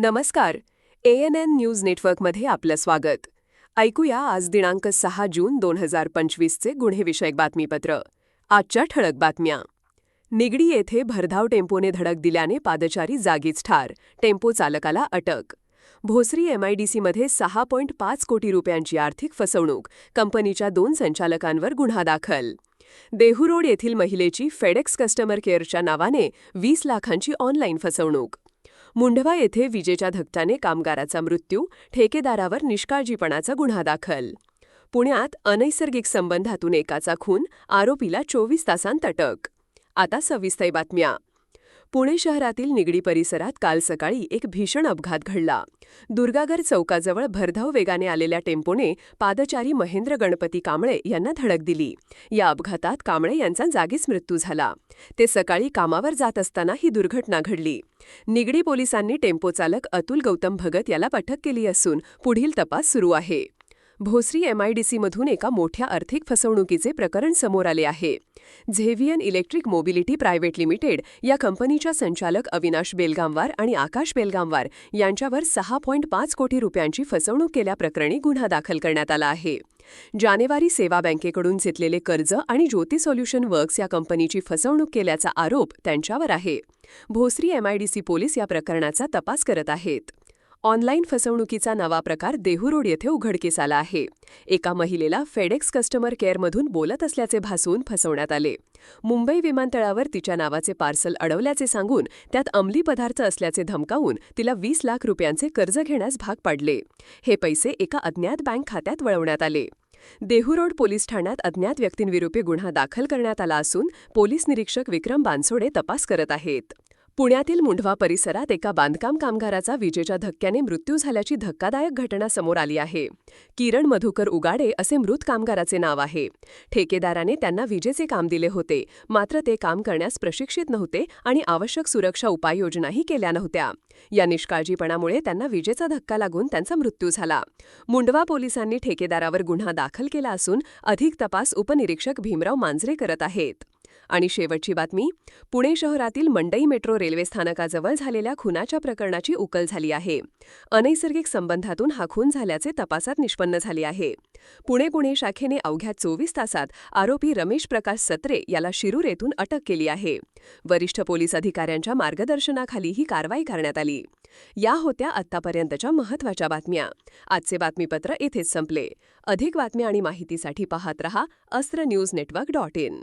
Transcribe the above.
नमस्कार A N N news नेटवर्कमध्ये आपलं स्वागत. ऐकूया आज दिनांक सहा जून दोन हजार पंचवीसचे गुन्हेविषयक बातमीपत्र. आजच्या ठळक बातम्या. निगडी येथे भरधाव टेम्पोने धडक दिल्याने पादचारी जागीच ठार टेम्पो चालकाला अटक. भोसरी एमआयडीसीमध्ये सहा पॉईंट पाच कोटी रुपयांची आर्थिक फसवणूक कंपनीच्या दोन संचालकांवर गुन्हा दाखल. देहू येथील महिलेची फेडेक्स कस्टमर केअरच्या नावाने वीस लाखांची ऑनलाईन फसवणूक. मुंढवा येथे विजेच्या धक्क्याने कामगाराचा मृत्यू ठेकेदारावर निष्काळजीपणाचा गुन्हा दाखल. पुण्यात अनैसर्गिक संबंधातून एकाचा खून आरोपीला चोवीस तासांत अटक. आता सविस्तर बातम्या. पुणे शहरातील निगडी परिसरात काल सकाळी एक भीषण अपघात घडला. दुर्गागर चौकाजवळ भरधाव वेगाने आलेल्या टेम्पोने पादचारी महेंद्र गणपती कांबळे यांना धडक दिली. या अपघातात कांबळे यांचा जागीच मृत्यू झाला. ते सकाळी कामावर जात असताना ही दुर्घटना घडली. निगडी पोलिसांनी टेम्पो चालक अतुल गौतम भगत याला अटक केली असून पुढील तपास सुरू आहे. भोसरी एमआयडीसीमधून एका मोठ्या आर्थिक फसवणुकीचे प्रकरण समोर आले आहे. Xevian electric mobility private limited या कंपनीच्या संचालक अविनाश बेलगामवार आणि आकाश बेलगामवार यांच्यावर सहा पॉईंट पाच कोटी रुपयांची फसवणूक केल्याप्रकरणी गुन्हा दाखल करण्यात आला आहे. जानेवारी सेवा बँकेकडून घेतलेले कर्ज आणि ज्योती सोल्युशन वर्क्स या कंपनीची फसवणूक केल्याचा आरोप त्यांच्यावर आहे. भोसरी एमआयडीसी पोलीस या प्रकरणाचा तपास करत आहेत. ऑनलाईन फसवणुकीचा नवा प्रकार देहूरोड येथे उघडकीस आला आहे. एका महिलेला फेडेक्स कस्टमर केअरमधून बोलत असल्याचे भासून फसवण्यात आले. मुंबई विमानतळावर तिच्या नावाचे पार्सल अडवल्याचे सांगून त्यात अंमली पदार्थ असल्याचे धमकावून तिला वीस लाख रुपयांचे कर्ज घेण्यास भाग पाडले. हे पैसे एका अज्ञात बँक खात्यात वळवण्यात आले. देहू पोलीस ठाण्यात अज्ञात व्यक्तींविरुद्ध गुन्हा दाखल करण्यात आला असून पोलीस निरीक्षक विक्रम बानसोडे तपास करत आहेत. पुण्यातील मुंढवा परिसरात एका बांधकाम कामगाराचा विजेच्या धक्क्याने मृत्यू झाल्याची धक्कादायक घटना समोर आली आहे. किरण मधुकर उगाडे असे मृत कामगाराचे नाव आहे. ठेकेदाराने त्यांना विजेचे काम दिले होते. मात्र ते काम करण्यास प्रशिक्षित नव्हते आणि आवश्यक सुरक्षा उपाययोजनाही केल्या नव्हत्या. या निष्काळजीपणामुळे त्यांना विजेचा धक्का लागून त्यांचा मृत्यू झाला. मुंडवा पोलिसांनी ठेकेदारावर गुन्हा दाखल केला असून अधिक तपास उपनिरीक्षक भीमराव मांजरे करत आहेत. आणि शेवटची बातमी पुणे शहरातील मंडई मेट्रो रेल्वे स्थानकाजवळ झालेल्या खुनाच्या प्रकरणाची उकल झाली आहे. अनैसर्गिक संबंधातून हा खून झाल्याचे तपासात निष्पन्न झाले आहे. पुणे गुन्हे शाखेने अवघ्या चोवीस तासात आरोपी रमेश प्रकाश सत्रे याला शिरूर येथून अटक केली आहे. वरिष्ठ पोलीस अधिकाऱ्यांच्या मार्गदर्शनाखाली ही कारवाई करण्यात आली. या होत्या आत्तापर्यंतच्या महत्त्वाच्या बातम्या. आजचे बातमीपत्र इथेच संपले. अधिक बातम्या आणि माहितीसाठी पाहत रहा अस्त्र न्यूज नेटवर्क डॉट इन.